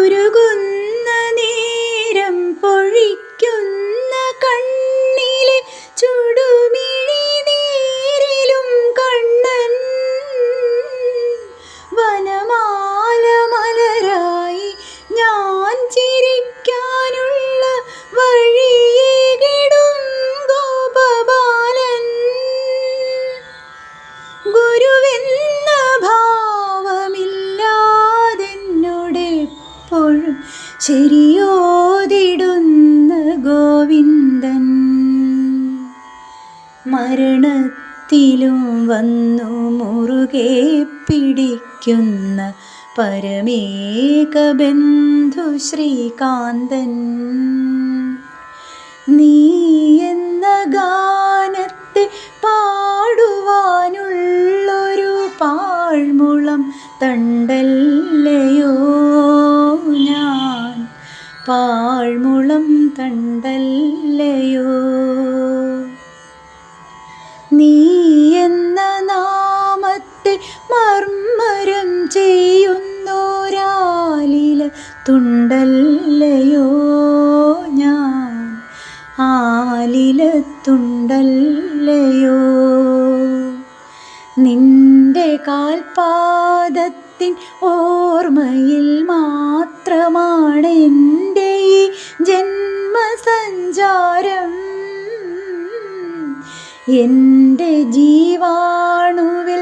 ぐるぐ ശരിയോതിടുന്ന ഗോവിന്ദൻ. മരണത്തിലും വന്നു മുറുകെ പിടിക്കുന്ന പരമേക ബന്ധു ശ്രീകാന്തൻ. നീ എന്ന ഗാനത്തെ പാടുവാനുള്ളൊരു പാഴ്മുളം തണ്ടല്ലയോ? പാഴ്മുളം തണ്ടല്ലയോ? നീ എന്ന നാമത്തെ മർമ്മരം ചെയ്യുന്നോരാലില തുണ്ടല്ലയോ? ഞാൻ ആലില തുണ്ടല്ലയോ? നിന്റെ കാൽപാദത്തിൻ ഓർമ്മയിൽ മാത്രമാണ് ജന്മസഞ്ചാരം എന്റെ ജീവാണുവിൽ